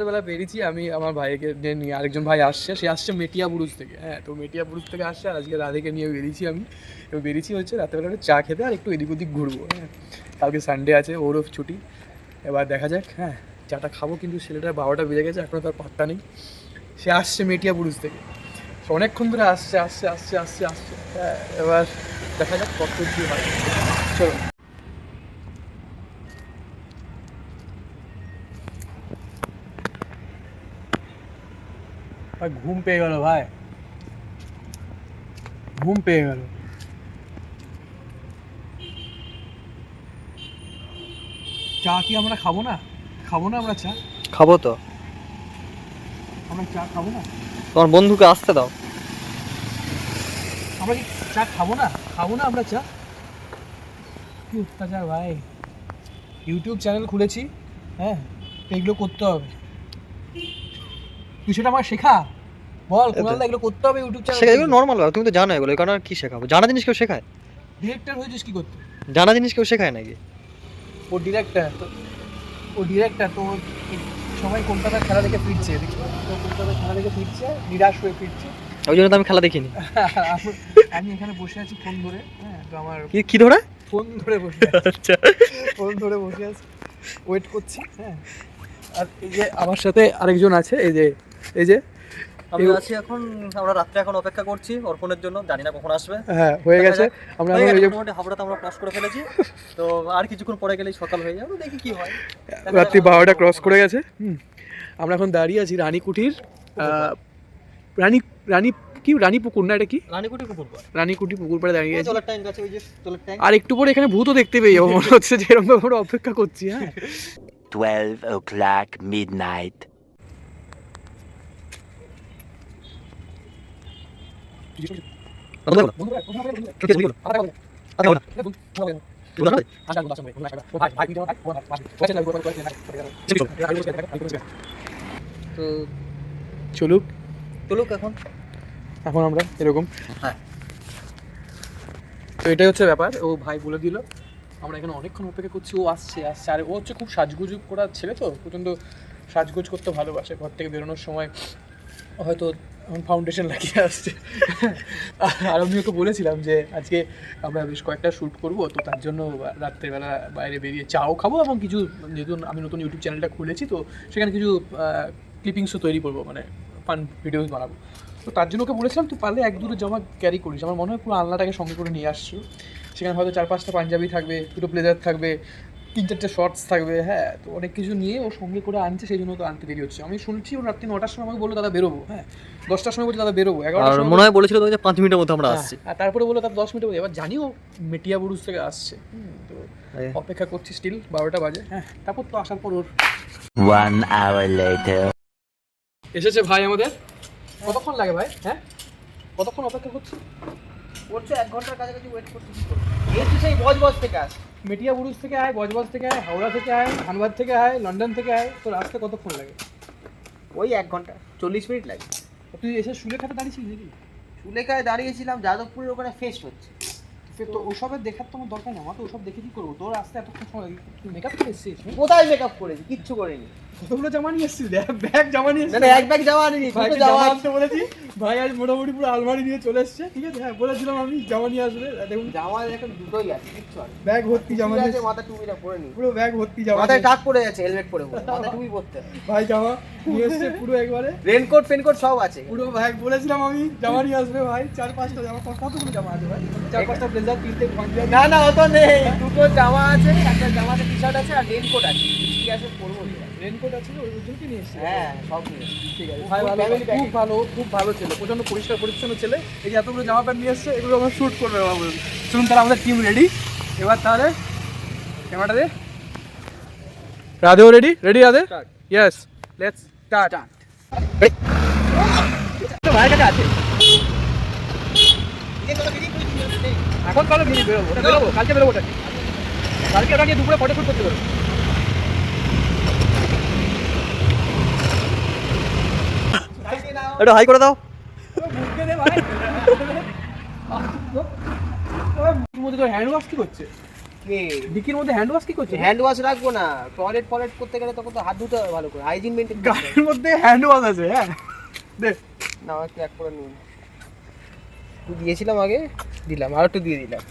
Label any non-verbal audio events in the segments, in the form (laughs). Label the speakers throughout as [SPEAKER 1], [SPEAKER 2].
[SPEAKER 1] রাত্রেবেলা বেরিয়েছি, আমি আমার ভাইকে নিয়ে আরেকজন ভাই আসছে, সে আসছে মেটিয়া বুরুজ থেকে। হ্যাঁ তো মেটিয়া বুরুজ থেকে আসছে আর আজকে রাধেকে নিয়ে বেরিয়েছি আমি। এবার বেরিয়েছি হচ্ছে রাত্রেবেলা চা খেতে আর একটু এদিক ওদিক ঘুরবো হ্যাঁ। কালকে সানডে আছে, ওরও ছুটি। এবার দেখা যাক হ্যাঁ চাটা খাব কিন্তু ছেলেটার বাবাটা বেজে গেছে এখনও তার পাত্তা নেই। সে আসছে মেটিয়া বুরুজ থেকে। সে অনেকক্ষণ ধরে আসছে আসছে আসছে আসছে আসছে হ্যাঁ এবার দেখা যাক কত কী হয়। চলো ঘুম পেয়ে গেল ভাই। ঘুম পেয়ে গেল। চা কি আমরা খাব না? খাব না আমরা চা?
[SPEAKER 2] খাব তো।
[SPEAKER 1] আমরা চা খাব না?
[SPEAKER 2] তোমার বন্ধুকে আসতে দাও।
[SPEAKER 1] আমরা কি চা খাব না? খাব না আমরা চা? কি অত্যাচার ভাই। ইউটিউব চ্যানেল খুলেছি হ্যাঁ এগুলো করতে হবে। তুই সেটা আমার শেখা? বল কুণালদা এগুলো করতে হবে ইউটিউব
[SPEAKER 2] শেখা
[SPEAKER 1] চ্যানেল
[SPEAKER 2] এগুলো নর্মাল তুমি তো জানো এগুলো কারণ আর কি শেখাবো? জানা জিনিস কেউ শেখায়?
[SPEAKER 1] ডিরেক্টর হয়েছিস কি করতে?
[SPEAKER 2] জানা জিনিস কেউ শেখায় নাকি?
[SPEAKER 1] ও ডিরেক্টর ও ডিরেক্টর তো সবাই কলকাতার খেলা দেখে ফিরছে দেখছ তো কলকাতার খেলা দেখে ফিরছে নিরাশ হয়ে ফিরছে।
[SPEAKER 2] ওই জন্য তো আমি খেলা দেখিনি। (laughs)
[SPEAKER 1] আমি- এখানে বসে আছি ফোন ধরে হ্যাঁ তো আমার
[SPEAKER 2] কি কি ধরে?
[SPEAKER 1] ফোন ধরে বসে আছি।
[SPEAKER 2] আচ্ছা।
[SPEAKER 1] ফোন ধরে বসে আছি। ওয়েট করছি হ্যাঁ। আর এই যে আমার সাথে আরেকজন আছে এই যে এই যে
[SPEAKER 2] আমি আছি এখন আমরা রাত্রে এখন অপেক্ষা করছি অর্পণের জন্য জানি না কখন আসবে।
[SPEAKER 1] হ্যাঁ হয়ে গেছে। আমরা
[SPEAKER 2] মোটামুটি হাবড়াতে আমরা ক্রস করে ফেলেছি। তো আর কিছুক্ষণ পরে গেলেই সকাল হয়ে যাবে দেখি কি হয়।
[SPEAKER 1] রাত্রি বারোটা ক্রস করে গেছে আমরা এখন দাঁড়িয়ে আছি রানীকুঠির আহ, রানী রানী কি রানী পুকুর না এটা কি?
[SPEAKER 2] রানীকুটি কুকুর পাড়।
[SPEAKER 1] রানীকুঠি পুকুর পাড়ে দাঁড়িয়ে আছি।
[SPEAKER 2] ট্যাঙ্ক আছে ওই যে ট্যাঙ্ক
[SPEAKER 1] আর একটু পরে এখানে ভূতও দেখতে পেয়ে যাব মনে হচ্ছে যে এরকম আমরা অপেক্ষা করছি হ্যাঁ।
[SPEAKER 3] 12 o'clock midnight.
[SPEAKER 2] তো
[SPEAKER 1] চলুক
[SPEAKER 2] চলুক এখন
[SPEAKER 1] এখন আমরা এরকম
[SPEAKER 2] হ্যাঁ।
[SPEAKER 1] তো এটাই হচ্ছে ব্যাপার ও ভাই বলে দিল আমরা এখানে অনেকক্ষণ অপেক্ষা করছি ও আসছে আসছে আর ও হচ্ছে খুব সাজগুজ করা ছেলে তো প্রচণ্ড সাজগুজ করতে ভালোবাসে ঘর থেকে বেরোনোর সময় হয়তো ফাউন্ডেশন লাগিয়ে আসছে। আর আমি ওকে বলেছিলাম যে, আজকে আমরা বেশ কয়েকটা শ্যুট করব, তো তার জন্য রাত্রেবেলা বাইরে বেরিয়ে চাও খাব এবং কিছু যেহেতু আমি নতুন ইউটিউব চ্যানেলটা খুলেছি, তো সেখানে কিছু ক্লিপিংসও তৈরি করব মানে ফান ভিডিওস বানাবো। তো তার জন্য ওকে বলেছিলাম, তুই পারলে এক দুটো জামা ক্যারি করিস। আমার মনে হয় পুরো আলনাটাকে সঙ্গে করে নিয়ে আসছো। সেখানে হয়তো চার পাঁচটা পাঞ্জাবি থাকবে, দুটো ব্লেজার থাকবে তিন চারটে শর্টস থাকবে হ্যাঁ তো অনেক কিছু নিয়ে ও সঙ্গে করে আনছে সেই জন্য তো আনতে দেরি হচ্ছে। আমি শুনছি ও রাত্রি নটার সময় আমাকে বলল দাদা বেরোবো। হ্যাঁ দশটার সময় বলছে দাদা বেরোবো। এগারোটার সময়
[SPEAKER 2] মনে হয় বলেছিল তো যে পাঁচ মিনিটের মধ্যে আমরা
[SPEAKER 1] হ্যাঁ,
[SPEAKER 2] আসছি।
[SPEAKER 1] আর তারপরে বলল তার দশ মিনিট এবার জানিও মেটিয়া বুরুজ থেকে আসছে। তো অপেক্ষা করছি স্টিল বারোটা বাজে। হ্যাঁ তারপর তো আসার পর ওর
[SPEAKER 3] One hour later.
[SPEAKER 1] এসেছে ভাই আমাদের। কতক্ষণ লাগে ভাই? হ্যাঁ কতক্ষণ অপেক্ষা করছি?
[SPEAKER 2] করছে এক ঘণ্টার কাছাকাছি ওয়েট করতে কি করব? এই তো সেই বজ বজ থেকে আস
[SPEAKER 1] মেটিয়া বুরুজ থেকে আয় বজবজ থেকে আয় হাওড়া থেকে আয় ধানবাদ থেকে আয় লন্ডন থেকে আয় তোর আসতে কতক্ষণ লাগে?
[SPEAKER 4] ওই এক ঘণ্টা চল্লিশ মিনিট লাগে।
[SPEAKER 1] তুই এসে শুলে খাতে দাঁড়িয়েছিস নাকি?
[SPEAKER 4] সুলেখায় দাঁড়িয়েছিলাম যাদবপুরের ওখানে ফেস্ট হচ্ছে।
[SPEAKER 1] তো ওসবের দেখার তো আমার দরকার নেই আমার তো ওসব দেখে কি করব? তোর আসতে এতক্ষণ সময় লাগে তুই মেকআপ করে এসেছিস
[SPEAKER 4] কোথায় মেকআপ করেছি? কিচ্ছু করিনি।
[SPEAKER 1] কতগুলো জামা নিয়ে এসেছিস? ব্যাগ জামা নিয়ে এসেছিস?
[SPEAKER 4] এক ব্যাগ জামা
[SPEAKER 1] জামা
[SPEAKER 4] জামা
[SPEAKER 1] আনতে বলেছি। ভাই আজ মোটামুটি পুরো আলমারি নিয়ে চলে এসছে ঠিক আছে? হ্যাঁ বলেছিলাম আমি জামা নিয়ে আসবে। দেখুন
[SPEAKER 4] জামা এখন দুটোই আছে কিচ্ছু
[SPEAKER 1] ব্যাগ ভর্তি জামা
[SPEAKER 4] আছে। মাথা টুপিটা পরে নি।
[SPEAKER 1] পুরো ব্যাগ ভর্তি জামা
[SPEAKER 4] মাথায় টাক পড়ে যাচ্ছে হেলমেট পরে মাথায় টুপি পরতে।
[SPEAKER 1] ভাই জামা নিয়ে এসছে পুরো একবারে।
[SPEAKER 4] রেনকোট ফেনকোট সব আছে।
[SPEAKER 1] পুরো ব্যাগ বলেছিলাম আমি জামা নিয়ে আসবে ভাই। চার পাঁচটা জামা কত- কতগুলো জামা আছে ভাই? চার পাঁচটা ব্লেজার তিনটে পাঞ্জাবি
[SPEAKER 4] না না অত নেই। দুটো জামা আছে একটা জামাতে টি শার্ট আছে আর রেনকোট আছে। কি আছে পরবো।
[SPEAKER 1] রেনকোট আছে ওই জন্য নিয়ে এসছে।
[SPEAKER 4] হ্যাঁ সব নিয়ে
[SPEAKER 1] ঠিক আছে ভাই ভালো খুব ভালো খুব ভালো ছেলে প্রচণ্ড পরিষ্কার পরিচ্ছন্ন ছেলে। এই যে এতগুলো জামা প্যান্ট নিয়ে এসছে এগুলো আমরা শ্যুট করবে বাবু শুনুন তাহলে আমাদের টিম রেডি এবার তাহলে ক্যামেরাটা দে রাধেও ready ready Radhe? Yes let's start ভাইয়ের কাছে আছে? এখন তাহলে বেরোবো ওটা বেরোবো। কালকে বেরোবো কালকে ওটা নিয়ে দুপুরে ফটো শুট করতে বেরোবো
[SPEAKER 2] একটু হাই করে দাও।
[SPEAKER 1] মধ্যে তোর হ্যান্ড ওয়াশ করছে
[SPEAKER 4] কে
[SPEAKER 1] ডিকির মধ্যে হ্যান্ড ওয়াশ কি করছে
[SPEAKER 4] হ্যান্ড ওয়াশ রাখব না টয়লেট ফয়লেট করতে গেলে তখন তো হাত ধুতে হবে ভালো করে হাইজিন মেনটেন
[SPEAKER 1] গাড়ির মধ্যে হ্যান্ড ওয়াশ আছে হ্যাঁ।
[SPEAKER 4] না একটু এক করে নিন। দিয়েছিলাম আগে দিলাম আর একটু দিয়ে দিলাম।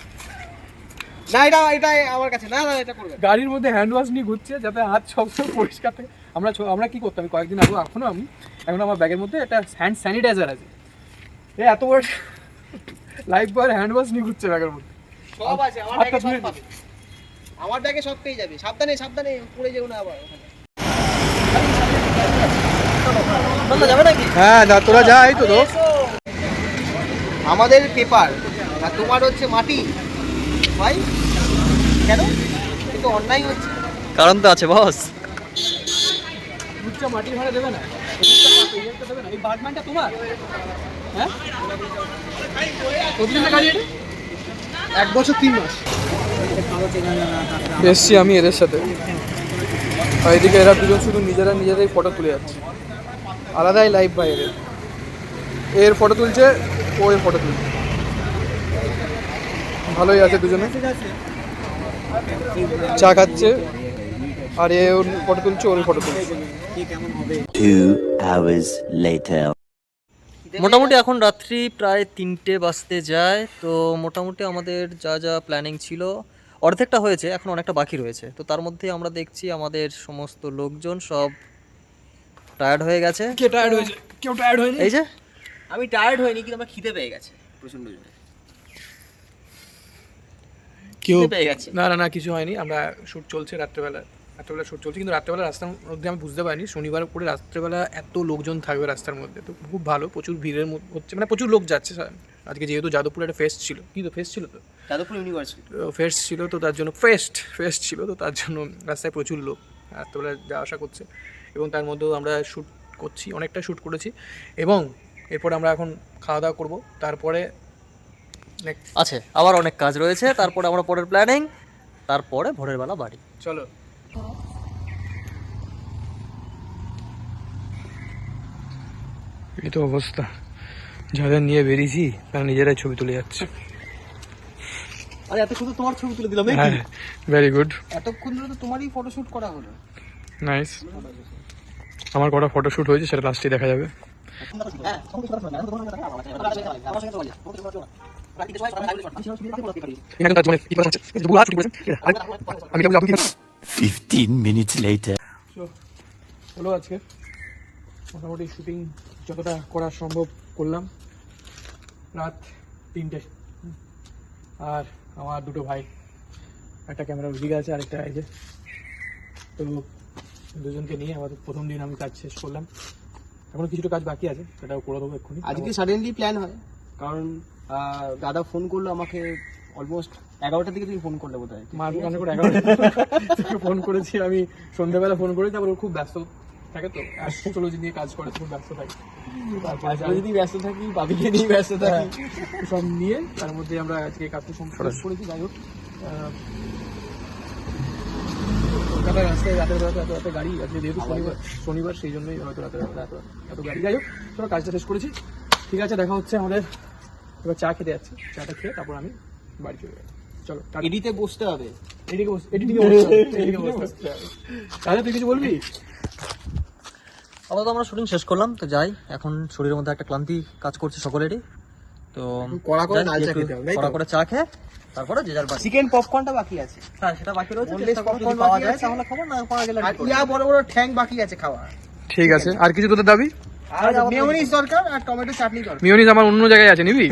[SPEAKER 4] না এটা এটা আমার কাছে না না এটা করবে না।
[SPEAKER 1] গাড়ির মধ্যে হ্যান্ড ওয়াশ নিয়ে ঘুরছে যাতে হাত সবসময় পরিষ্কার থাকে। আমরা ছ- আমরা কি করতাম? আমি কয়েকদিন আগে এখনও আমি এখন আমার ব্যাগের মধ্যে একটা হ্যান্ড স্যানিটাইজার আছে। এ এত বড় লাইফ বয়ের হ্যান্ড ওয়াশ নিয়ে ঘুরছে ব্যাগের মধ্যে।
[SPEAKER 4] সব আছে আমার ব্যাগে সব পাবে। আমার ব্যাগে সব পেয়ে যাবে। সাবধানে সাবধানে পড়ে যেও না আবার ওখানে। যাবে নাকি?
[SPEAKER 1] হ্যাঁ তোরা যা এই তো
[SPEAKER 4] আমাদের পেপার আর তোমার হচ্ছে মাটি। ভাই? কেন? কিন্তু অন্যায় হচ্ছে।
[SPEAKER 2] কারণ তো আছে বস।
[SPEAKER 1] দুধটা মাটি ভাড়া দেবে না। দেবে এই বার্ডম্যানটা তোমার? হ্যাঁ? কতদিন গাড়ি এটা?
[SPEAKER 4] এক বছর তিন মাস।
[SPEAKER 1] এসছি আমি এদের সাথে। আর এদিকে এরা দুজন শুধু নিজেরা নিজেরাই ফটো তুলে যাচ্ছে। আলাদাই লাইফ ভাই এদের এর ফটো তুলছে ও এর ফটো তুলছে। ভালোই আছে দুজনে। চা খাচ্ছে আর এ ওর ফটো তুলছে ওর ফটো তুলছে।
[SPEAKER 3] Two hours later.
[SPEAKER 2] মোটামুটি এখন রাত্রি প্রায় তিনটে বাজতে যায় তো মোটামুটি আমাদের যা যা প্ল্যানিং ছিল অর্ধেকটা হয়েছে এখন অনেকটা বাকি রয়েছে। তো তার মধ্যে আমরা দেখছি আমাদের সমস্ত লোকজন সব টায়ার্ড হয়ে গেছে।
[SPEAKER 1] কে টায়ার্ড হয়েছে? কেউ টায়ার্ড হয়নি?
[SPEAKER 2] এই যে?
[SPEAKER 4] আমি টায়ার্ড হইনি কিন্তু আমার খিদে পেয়ে গেছে প্রচণ্ড জোরে
[SPEAKER 1] কেউ না না না কিছু হয়নি। আমরা শ্যুট চলছে রাত্রেবেলা। রাত্রেবেলা শ্যুট চলছে কিন্তু রাত্রেবেলা রাস্তার মধ্যে আমি বুঝতে পারিনি। শনিবার করে রাত্রেবেলা এত লোকজন থাকবে রাস্তার মধ্যে। তো খুব ভালো প্রচুর ভিড়ের মধ্যে হচ্ছে। মানে প্রচুর লোক যাচ্ছে আজকে যেহেতু যাদবপুরে একটা ফেস্ট ছিল। কি তো ফেস্ট ছিল তো?
[SPEAKER 4] যাদবপুর ইউনিভার্সিটি
[SPEAKER 1] ফেস্ট ছিল তো তার জন্য ফেস্ট ফেস্ট ছিল তো তার জন্য রাস্তায় প্রচুর লোক। রাত্রেবেলা যাওয়া আসা করছে। এবং তার মধ্যেও আমরা শ্যুট করছি অনেকটা শ্যুট করেছি। এবং এরপর আমরা এখন খাওয়া দাওয়া করব। তারপরে
[SPEAKER 2] আছে আবার অনেক কাজ রয়েছে তারপরে আমরা পরের প্ল্যানিং তারপরে ভোরের বেলা বাড়ি।
[SPEAKER 1] চলো। এই তো অবস্থা। যাদের নিয়ে বেরিয়েছি তারা নিজেরাই ছবি তুলে যাচ্ছে।
[SPEAKER 4] আরে এত শুধু তোমার ছবি তুলে দিলাম
[SPEAKER 1] হ্যাঁ ভেরি গুড
[SPEAKER 4] এতক্ষণ ধরে তো তোমারই ফটোশুট করা হলো।
[SPEAKER 1] নাইস আমার কটা ফটোশ্যুট হয়েছে সেটা লাস্টে দেখা যাবে। হলো আজকে মোটামুটি শুটিং যতটা করা সম্ভব করলাম রাত তিনটে। আর আমার দুটো ভাই একটা ক্যামেরা ওদিকে আছে আরেকটা এই যে। তো দুজনকে নিয়ে আমাদের প্রথম দিন আমি কাজ শেষ করলাম। এখনও কিছুটা কাজ বাকি আছে সেটাও করে দেবো এক্ষুনি।
[SPEAKER 4] আজকে সাডেনলি প্ল্যান হয়। কারণ দাদা ফোন করল আমাকে অলমোস্ট এগারোটার দিকে তুমি ফোন করলে বোধ হয়
[SPEAKER 1] মার কানে করে এগারোটা (laughs) ফোন করেছি আমি সন্ধ্যাবেলা ফোন করেছি তারপর ও খুব ব্যস্ত থাকে তো। অ্যাস্ট্রোলজি নিয়ে কাজ করে খুব ব্যস্ত থাকে। তারপরে
[SPEAKER 4] যদি ব্যস্ত থাকি বাবিকে নিয়ে ব্যস্ত থাকি।
[SPEAKER 1] হ্যাঁ, সব নিয়ে তার মধ্যে আমরা আজকে কাজটা সম্পূর্ণ করেছি যাই হোক। কলকাতার রাস্তায় রাতের বেলা এত গাড়ি আজকে যেহেতু শনিবার শনিবার সেই জন্যই হয়তো রাতের বেলা এত এত গাড়ি। যাই হোক কাজটা শেষ করেছি। ঠিক আছে দেখা হচ্ছে আমাদের এবার চা খেতে যাচ্ছি। চাটা খেয়ে তারপর আমি বাড়ি চলে যাব। চলো
[SPEAKER 4] এডিতে বসতে হবে। (laughs)
[SPEAKER 1] বসতে বসতে। তাহলে তুই কিছু বলবি?
[SPEAKER 2] আপাতত আমরা শুটিং শেষ করলাম তো যাই। এখন শরীরের মধ্যে একটা ক্লান্তি কাজ করছে সকলেরই। তো
[SPEAKER 4] কড়া করে লাল চা খেতে হবে,
[SPEAKER 2] কড়া করে চা খেয়ে তারপরে যে যার বাড়ি।
[SPEAKER 4] চিকেন পপকর্নটা বাকি আছে।
[SPEAKER 2] হ্যাঁ সেটা বাকি রয়েছে চেষ্টা করব যদি পাওয়া যায় তাহলে খাব না পাওয়া গেলে
[SPEAKER 4] আর ইয়া বড় বড় ঠ্যাং বাকি আছে খাওয়া
[SPEAKER 1] ঠিক আছে। আর কিছু তোদের দাবি?
[SPEAKER 4] আর মেয়োনিজ দরকার আর টমেটো চাটনি দরকার।
[SPEAKER 1] মেয়োনিজ আমার অন্য জায়গায় আছে নিবি